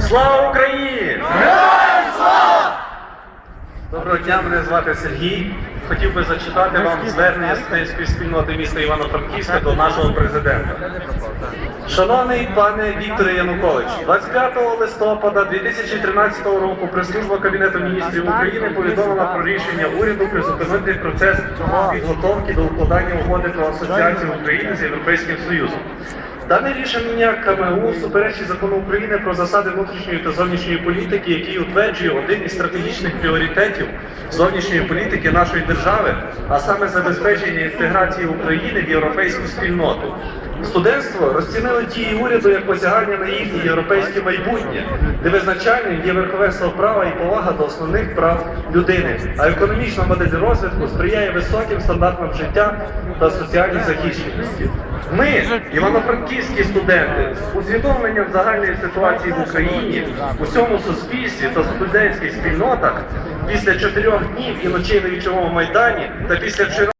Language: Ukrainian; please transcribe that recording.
Слава Україні! Доброго дня, мене звати Сергій. Хотів би зачитати вам звернення студентської спільноти міста Івано-Франківська до нашого президента. Шановний пане Вікторе Янукович, 25 листопада 2013 року прес-служба Кабінету міністрів України повідомила про рішення уряду призупинити процес підготовки до укладання угоди про асоціацію України з Європейським Союзом. Дане рішення КМУ суперечить закону України про засади внутрішньої та зовнішньої політики, який утверджує один із стратегічних пріоритетів зовнішньої політики нашої держави, а саме забезпечення інтеграції України в європейську спільноту. Студентство розцінило дії уряду як посягання на їхнє європейське майбутнє, де визначальним є верховенство права і повага до основних прав людини, а економічна модель розвитку сприяє високим стандартам життя та соціальній захищеності. Ми, івано-франківські студенти, з усвідомленням загальної ситуації в Україні, у всьому суспільстві та студентських спільнотах, після чотирьох днів і ночей на вічовому майдані та після вчора.